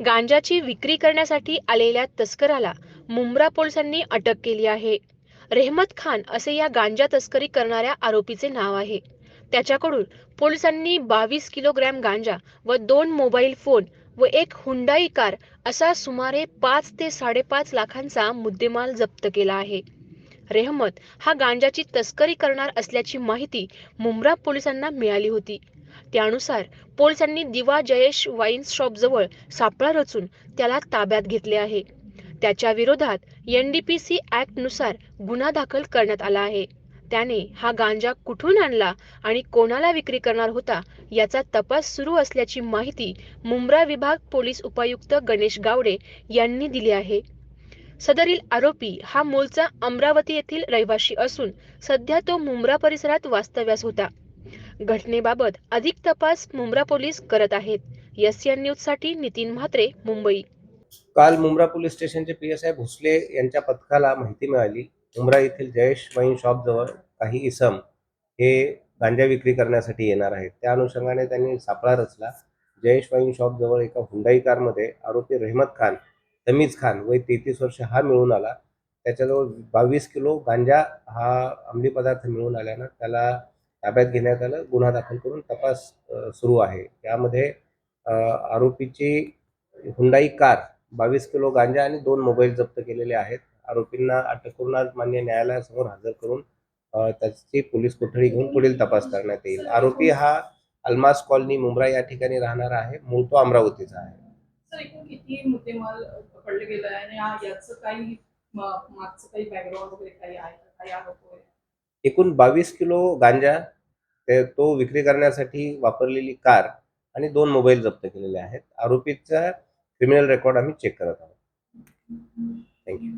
गांजाची विक्री करण्यासाठी आलेल्या तस्कराला मुंब्रा पोलिसांनी अटक केली आहे. रेहमत खान असे या गांजा तस्करी करणाऱ्या आरोपीचे नाव आहे. त्याच्याकडून पोलिसांनी बावीस किलोग्रॅम गांजा व दोन मोबाईल फोन व एक हुंडाई कार असा सुमारे पाच ते साडेपाच लाखांचा मुद्देमाल जप्त केला आहे. रेहमत हा गांजाची तस्करी करणार असल्याची माहिती मुंब्रा पोलिसांना मिळाली होती. त्यानुसार पोलिसांनी दिवा जयेश वाईन शॉपजवळ सापळा रचून त्याला ताब्यात घेतले आहे. त्याच्या विरोधात एन डी पी सी ॲक्टनुसार गुन्हा दाखल करण्यात आला आहे. त्याने हा गांजा कुठून आणला आणि कोणाला विक्री करणार होता याचा तपास सुरू असल्याची माहिती मुंब्रा विभाग पोलीस उपायुक्त गणेश गावडे यांनी दिली आहे. सदरील आरोपी हा मूळचा अमरावती येथील रहिवाशी असून सध्या तो मुंब्रा परिसरात वास्तव्यास होता. घटनेबाबत अधिक तपास मुंब्रा पोलीस करत आहेत. एस एन न्यूजसाठी नितीन म्हात्रे मुंबई. काल मुंब्रा पोलीस स्टेशनचे पी एस आय भोसले यांच्या पथकाला माहिती मिळाली. मुंब्रा येथील जयेश वाईन शॉप जवळ काही इसम हे गांजा विक्री करण्यासाठी येणार आहेत. त्या अनुषंगाने त्यांनी सापळा रचला. जयेश वाईन शॉप जवळ एका हुंडाई कारमध्ये आरोपी रहमत खान तमीज खान वय तेहतीस वर्ष हा मिळून आला. त्याच्याजवळ बावीस किलो गांजा हा अंमली पदार्थ मिळून आल्यानं त्याला ताब्यात घेण्यात आलं. गुन्हा दाखल करून तपास सुरू आहे. त्यामध्ये आरोपीची हुंडाई कार बावीस किलो गांजा आणि दोन मोबाईल जप्त केलेले आहेत. आरोपींना अटक करून आज मान्य न्यायालयासमोर हजर करून त्याची पोलीस कोठडी घेऊन पुढील तपास करण्यात येईल. आरोपी हा अल्मास कॉलनी मुंब्रा या ठिकाणी राहणारा आहे. मूळ तो अमरावतीचा आहे. काही मागचं काही बॅकग्राऊंड वगैरे काही आहे एकूण बावीस किलो गांजा ते तो विक्री करण्यासाठी वापरलेली कार आणि दोन मोबाईल जप्त केलेले आहेत. आरोपीचा क्रिमिनल रेकॉर्ड आम्ही चेक करत आहोत. Thank you